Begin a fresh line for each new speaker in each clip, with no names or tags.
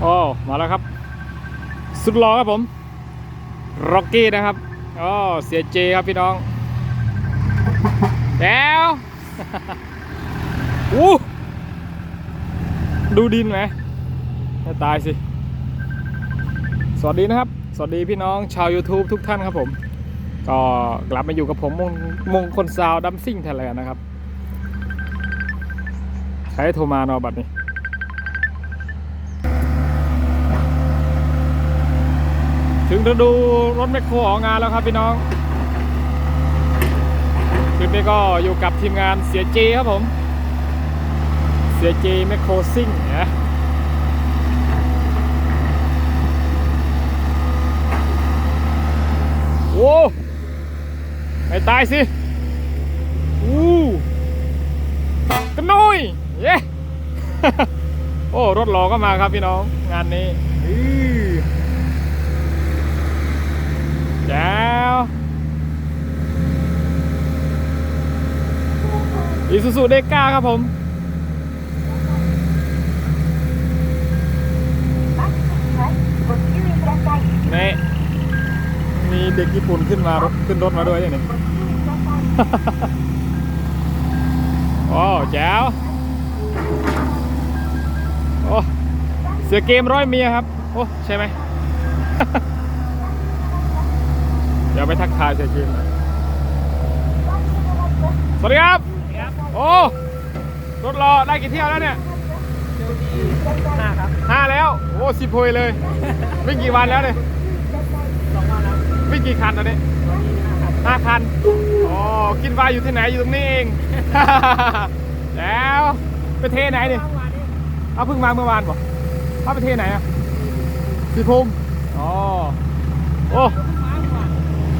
โอ้มาแล้วครับ สุดหล่อครับผมร็อกกี้นะครับอ๋อเสียเจครับพี่น้องแล้วอู้ดูดินไหมตายสิ สวัสดีนะครับ สวัสดีพี่น้องชาว YouTube ทุกท่านครับผม ก็กลับมาอยู่กับผมมงมงคลซาวดัมซิ่งไทยแลนด์นะครับ ใครโทรมานอบัตรนี้ ถึงฤดูรถแมคโครออกงานแล้วครับพี่น้องคลิปนี้ก็อยู่กับทีมงานเสียเจครับผม เสียเจแมคโครซิ่งนะโอ้ไม่ตายสิอู้กระนุยเย้ โอ้ รถหล่อก็มาครับพี่น้อง งานนี้อื้อ แจ๋วอีซูซูเดก้าครับผมนี่มีเด็กญี่ปุ่นขึ้นมารถขึ้นรถมาด้วยเนี่ยโอ้แจ๋วโอ้เสือเกมร้อยเมียครับ โอ้ ใช่ไหม เดี๋ยวไปทักทายเสือเกมหน่อยสวัสดีครับ โอ้รถรอได้กี่เที่ยวแล้วเนี่ย
ห้าครับ
ห้าแล้ว โอ้สิบพวยเลยวิ่งกี่วันแล้วเนี่ย
สองวันแล้ว
วิ่งกี่คันตอนนี้ห้าคันอ๋อคิดว่าอยู่ที่ไหนอยู่ตรงนี้เองแล้วไปเทไหนนี่
วันนี้
เอาเพิ่งมาเมื่อวานบ่เอาไปเทไหนอะสีภูมิอ๋อโอ้
มาก่อน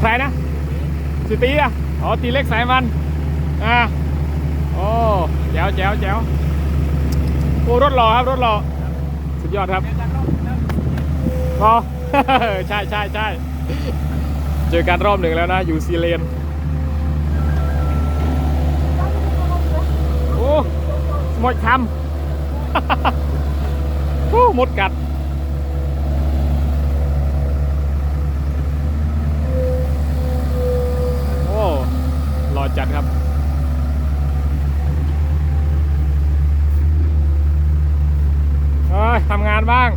ใครนะสีตีอะอ๋อตีเล็กสายมันอ่าโอ้แจ๋วแจ๋วแจ๋วโอ้รถหล่อครับรถหล่อสุดยอดครับ
รอบแล้ว
พอใช่ใช่ใช่เจอกันรอบหนึ่งแล้วนะอยู่ซีเลนโอ้หมดคำโอ้หมดกัด โอ้ รอจัดครับเอ้ยทำงานบ้าง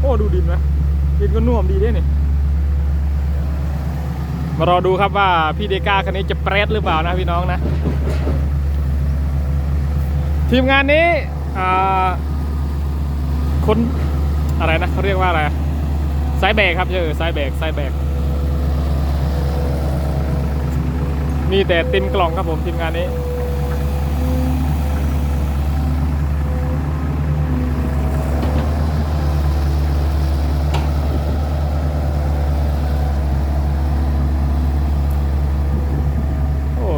โอ้ ดูดินไหมดินก็น่วมดีด้วยนี่ มารอดูครับว่าพี่เดก้าคันนี้จะเปรตหรือเปล่านะพี่น้องนะ ทีมงานนี้อ่าคนอะไรนะเขาเรียกว่าอะไรสายแบกครับเออสายแบกสายแบก มีแต่ต็มกล่องครับผมทีมงานนี้ โอ้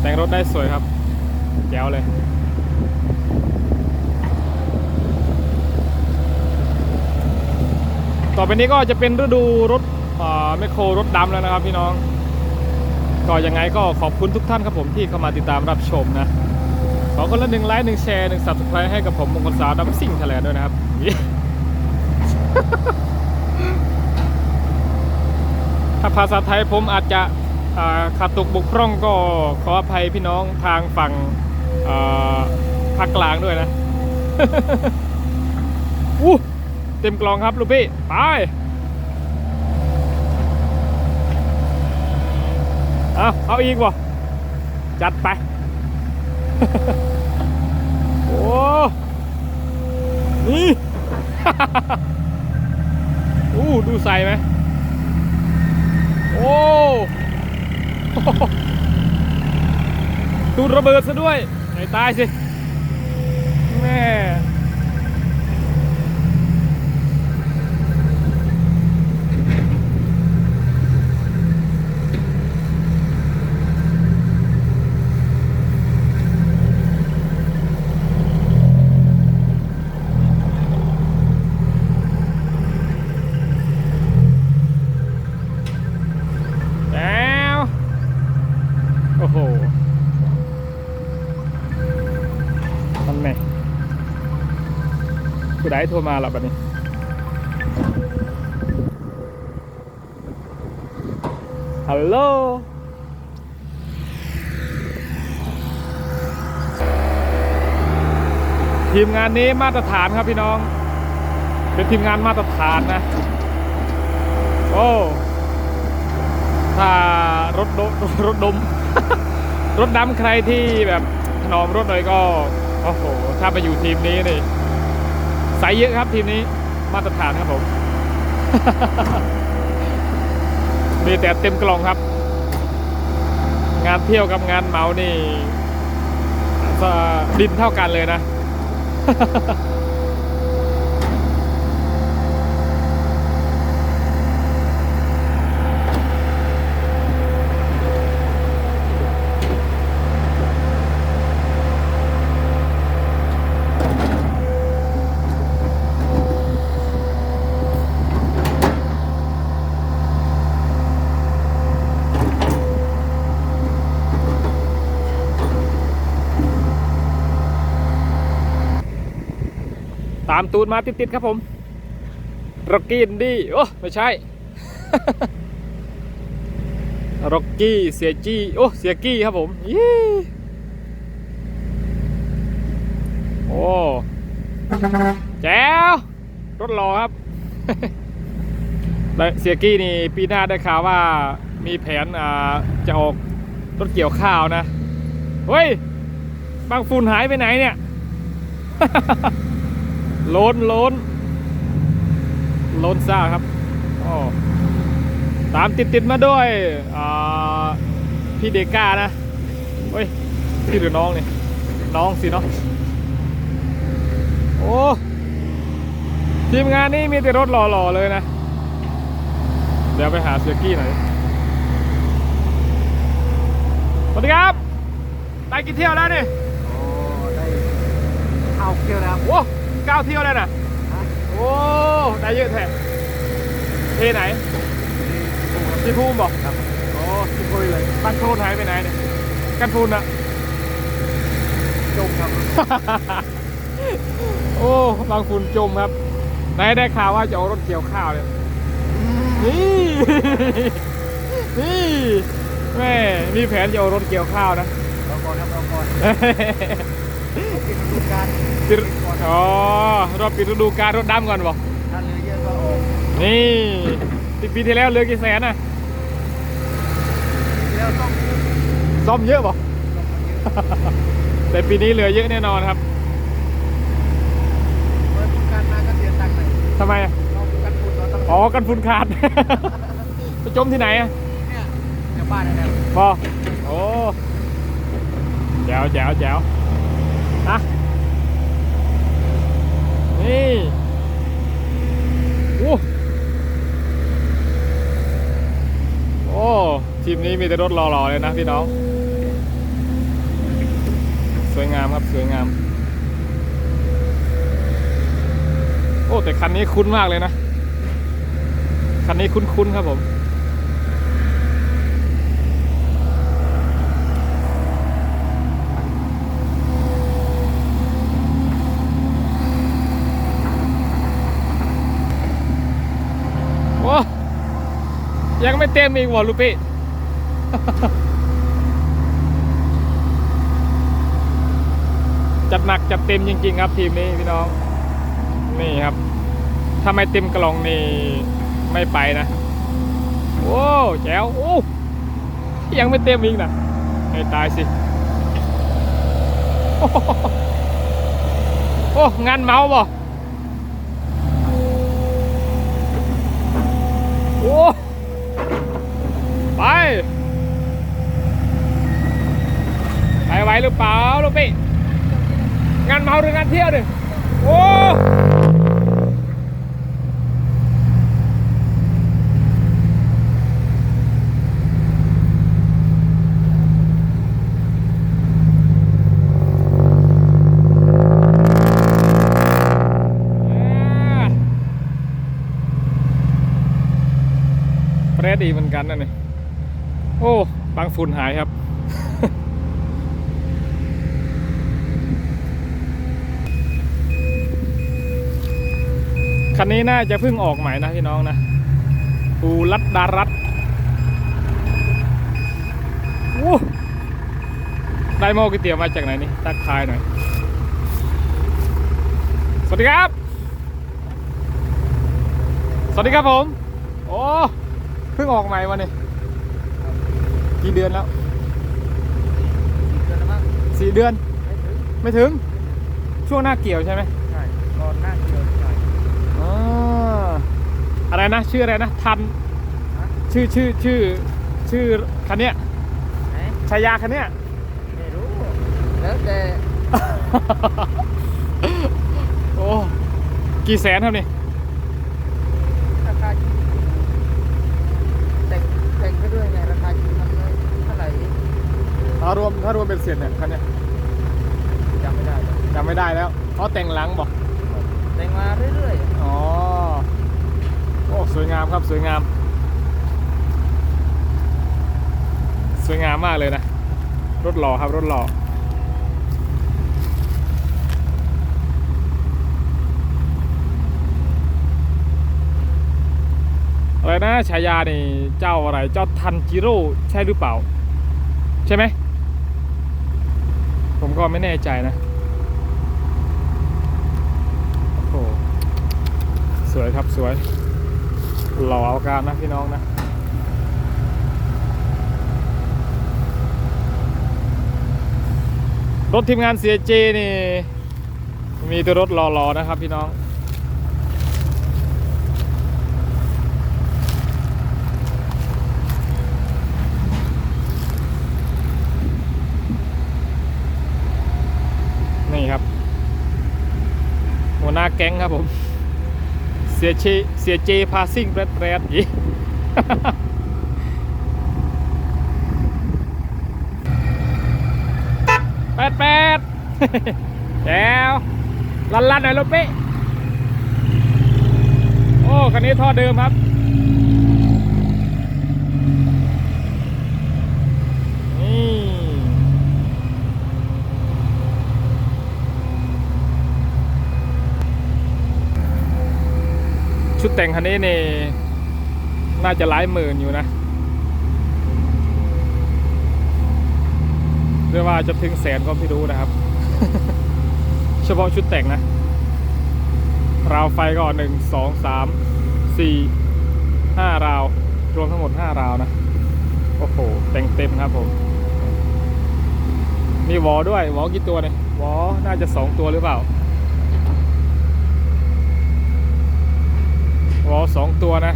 แต่งรถได้สวยครับแจ๋วเลย ต่อไปนี้ก็จะเป็นฤดูรถแมคโครรถดำแล้วนะครับพี่น้อง ก็ยังไงก็ขอบคุณทุกท่านครับผมที่เข้ามาติดตามรับชมนะขอคนละหนึ่งไลค์หนึ่งแชร์หนึ่งสับสไครต์ให้กับผมมงคลสาวดับซิ่งไทยแลนด์ด้วยนะครับถ้าภาษาไทยผมอาจจะขาดตกบกพร่องก็ขออภัยพี่น้องทางฝั่งภาคกลางด้วยนะอู้ เต็มกลองครับลูกพี่ ไป เอาเอาอีกวะจัดไป โอ้นี่อู้ดูใส่ไหม โอ้ตูดระเบิดซะด้วยไอ้ตายสิแม่แล้วโอ้โห ผู้ใดโทรมาหรอบัดนี้ฮัลโหลทีมงานนี้มาตรฐานครับพี่น้อง เป็นทีมงานมาตรฐานนะ โอ้ถ้ารถดมรถดม รถดำใครที่แบบถนอมรถหน่อยก็ โอ้โห ถ้าไปอยู่ทีมนี้นี่ ใสเยอะครับทีมนี้มาตรฐานครับผม มีแต่เต็มกล่องครับ งานเที่ยวกับงานเมานี่สะดินเท่ากันเลยนะ ตามตูดมาติดๆครับผมร็อกกี้อินดี้โอ้ไม่ใช่ร็อกกี้เสียจี้โอ้เสียกี้ครับผมยี่โอ้แจ๋วรถรอครับเสียกี้นี่ปีหน้าได้ข่าวว่ามีแผนอ่าจะออกรถเกี่ยวข้าวนะ เฮ้ย บางฝุ่นหายไปไหนเนี่ย ล้นโล้นโล้นซ่าครับอ๋อตามติดติดๆมาด้วยอ่าพี่เดก้านะเฮ้ยพี่หรือน้องเนี่ยน้องสิเนาะโอ้ทีมงานนี้มีแต่รถหล่อๆเลยนะ เดี๋ยวไปหาเสือกี้หน่อยสวัสดีครับ ไปกี่เที่ยวแล้วเนี่ย
โอ้ได้เข้าเที่ยวแล้ว
โอ้ เก้าเที่ยวแล้วนะ
ฮะ
โอ้ ได้เยอะแท้เทไหนที่ภูมิบอก
ครับ
โอ้
ที่คุยเลย
กันโคลนหายไปไหนเนี่ยกันพูนอะ
จมครับ
โอ้บางฝุ่นจมครับไหนได้ข่าวว่าจะเอารถเกี่ยวข้าวเลยนี่นี่แม่มีแผนจะเอารถเกี่ยวข้าวนะ
รอก่อนครับรอก่อนกินฤดูกาล
ปิดอ๋อรอบปิดฤดูกาลรถดำก่อนบอก
ถ้าเหลือเยอะก็ออก
นี่ปีปีที่แล้วเหลือกี่แสนน่ะ
แล้วต้อง
ซ่อมเยอะบอก
ต้องมาเยอะ
แต่ปีนี้เหลือเยอะแน่นอนครับ
เปิดฤดูกาลมาก็เสียตังค์เลย
ทำไมอะ
เรากันปูนเราต้อง
อ๋อกันฝุ่นขาด ไปจมที่ไหนอะ
เนี่ยเดี๋ยวบ้านนะครับ
บอโอ้แจ๋วแจ๋วแจ๋วนะ นี่โอ้โอ้ทีมนี้มีแต่รถหล่อๆเลยนะพี่น้อง สวยงามครับสวยงาม โอ้แต่คันนี้คุ้นมากเลยนะ คันนี้คุ้นๆครับผม ยังไม่เต็มอีกวะลูกพี่จัดหนักจัดเต็มจริงๆครับทีมนี้พี่น้อง นี่ครับ ถ้าไม่เต็มกล่องนี่ไม่ไปนะโอ้แจ๋วโอ้ยังไม่เต็มอีกนะให้ตายสิ โอ้หโอ้งานเมาบ่โอ้ ไป ไปไหรือเปล่าลูกพี่งานเมาหรืองานเที่ยวดิโอ้เปรดดีเหมือนกันนะนี่โอ้บางฝุ่นหายครับ คันนี้น่าจะเพิ่งออกใหม่นะพี่น้องนะปูรัดดารัดโอ้ได้หม้อก๋วยเตี๋ยวมาจากไหนนี่ตักทายหน่อย สวัสดีครับ สวัสดีครับผม โอ้เพิ่งออกใหม่วันนี้กี่เดือนแล้ว
เดือนละมั้ง
สี่เดือน
ไม่ถึง
ไม่ถึง ช่วงหน้าเกี่ยวใช่ไหม
ใช่ก่อนหน้าเกี่ยวหน่อย
อ๋ออะไร นะ ชื่ออะไรนะ ทัน
ฮะ
ชื่อชื่อชื่อชื่อคันเนี้ย
ไหน
ชายาคันเนี้ย
ไม่รู้ แล้วแต่
โอ้ กี่แสนครับนี่
ราคาจริงแต่งแต่งไปด้วยไงราคาจริงมันเลยเท่าไหร่
ถ้ารวมถ้ารวมเป็นเสียนเนี่ยคันเนี้ย
จำไม่ได้แล้ว
จำไม่ได้แล้วเขาแต่งหลังบอก
แต่งมาเรื่อย
อ๋อโอ้สวยงามครับสวยงาม สวยงามมากเลยนะ รถหล่อครับรถหล่ออะไรนะฉายานี่เจ้าอะไรเจ้าทันจิโร่ใช่หรือเปล่า ใช่ไหม ผมก็ไม่แน่ใจนะโอ้โหสวยครับสวย หล่อเอาการนะพี่น้องนะรถทีมงานเสียเจนี่ มีตัวรถหล่อๆนะครับพี่น้อง นี่ครับ หัวหน้าแก๊งครับผม สียเจเสียเจพาซิ่งแรดแรดอีแปดแปดแล้วลันลันหน่อยลูกปี่โอ้ คันนี้ท่อเดิมครับ นี่ ชุดแต่งคันนี้นี่น่าจะหลายหมื่นอยู่นะเรียกว่าจะถึงแสนก็ไม่รู้นะครับ เฉพาะชุดแต่งนะ ราวไฟก็หนึ่งสองสามสี่ห้าราว รวมทั้งหมดห้าราวนะ โอ้โหแต่งเต็มครับผม มีวอด้วยวอกี่ตัวเนี่ยวอน่าจะสองตัวหรือเปล่า วอลสองตัวนะ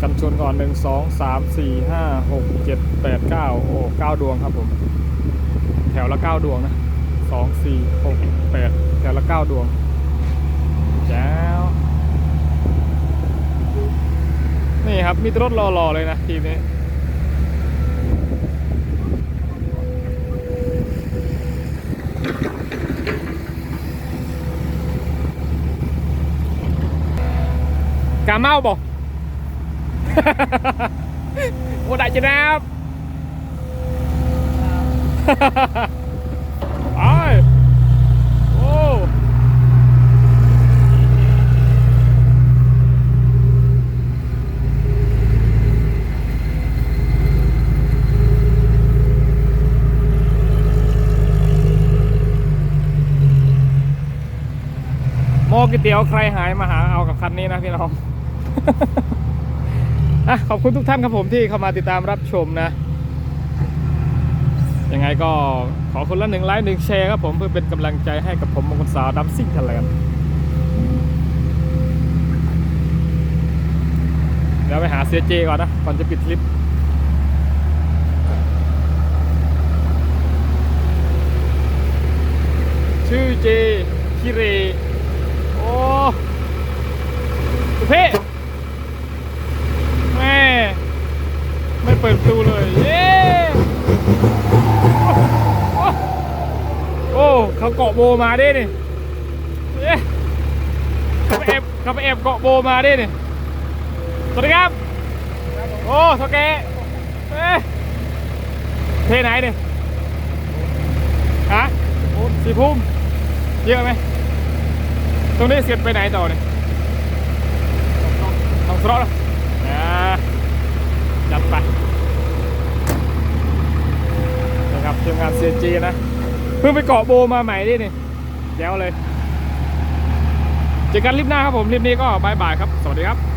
กันชนก่อนหนึ่งสองสามสี่ห้าหกเจ็ดแปดเก้าโอ้เก้าดวงครับผม แถวละเก้าดวงนะสองสี่หกแปดแถวละเก้าดวงแจ้วนี่ครับมีรถรอๆเลยนะทีมนี้ กาเมาบอกโอ้ได้จะนับไปโอ้มอก๋วยเตี๋ยวใครหายมาหาเอากับคันนี้นะพี่น้อง อะขอบคุณทุกท่านครับผมที่เข้ามาติดตามรับชมนะ ยังไงก็ขอคนละหนึ่งไลค์หนึ่งแชร์ครับผมเพื่อเป็นกำลังใจให้กับผมมงคลสาวดัมซิ่งไทยแลนด์เดี๋ยวไปหาเสียเจก่อนนะก่อนจะปิดคลิปชื่อเจคิเรโอ้สุเพ่แม่ ไม่ เปิดประตูเลย เย้โอ้เขาเกาะโบมาดินี่เย้เขาไปแอบเขาไปแอบเกาะโบมาดินี่สวัสดีครับ โอ้เท่าแกเอ้เทไหนเนี่ยฮะสีพุ่มเยอะไหมตรงนี้เสร็จไปไหนต่อเนี่ยทองสระแล้วจัดไป นะครับทีมงาน CG นะ เพิ่งไปเกาะโบมาใหม่ดินี่แจ๋วเลย เจอกันลิปหน้าครับผมลิปนี้ก็บายบายครับ สวัสดีครับ